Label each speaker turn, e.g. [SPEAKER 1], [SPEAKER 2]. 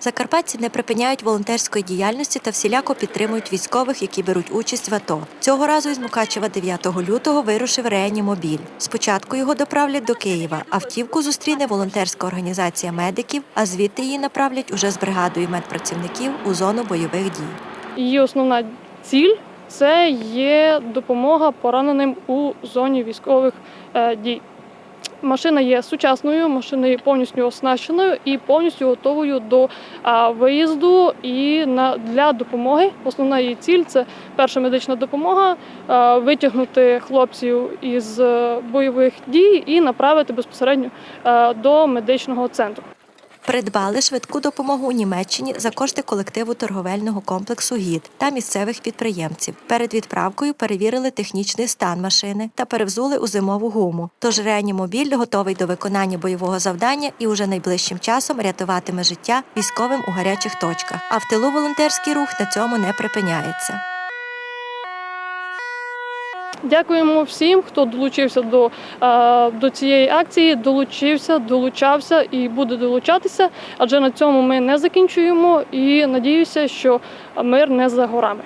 [SPEAKER 1] Закарпатці не припиняють волонтерської діяльності та всіляко підтримують військових, які беруть участь в АТО. Цього разу із Мукачева 9 лютого вирушив реанімобіль. Спочатку його доправлять до Києва. Автівку зустріне волонтерська організація медиків, а звідти її направлять уже з бригадою медпрацівників у зону бойових дій.
[SPEAKER 2] Її основна ціль це є допомога пораненим у зоні військових е, дій. Машина є сучасною, машина є повністю оснащеною і повністю готовою до виїзду і для допомоги. Основна її ціль це перша медична допомога, витягнути хлопців із е, бойових дій і направити безпосередньо е, до медичного центру.
[SPEAKER 1] Придбали швидку допомогу у Німеччині за кошти колективу торговельного комплексу ГІД та місцевих підприємців. Перед відправкою перевірили технічний стан машини та перевзули у зимову гуму. Тож реанімобіль готовий до виконання бойового завдання і уже найближчим часом рятуватиме життя військовим у гарячих точках. А в тилу волонтерський рух на цьому не припиняється.
[SPEAKER 2] Дякуємо всім, хто долучився до, е, до цієї акції, долучився, долучався і буде долучатися. Адже на цьому ми не закінчуємо і надіюся, що мир не за горами.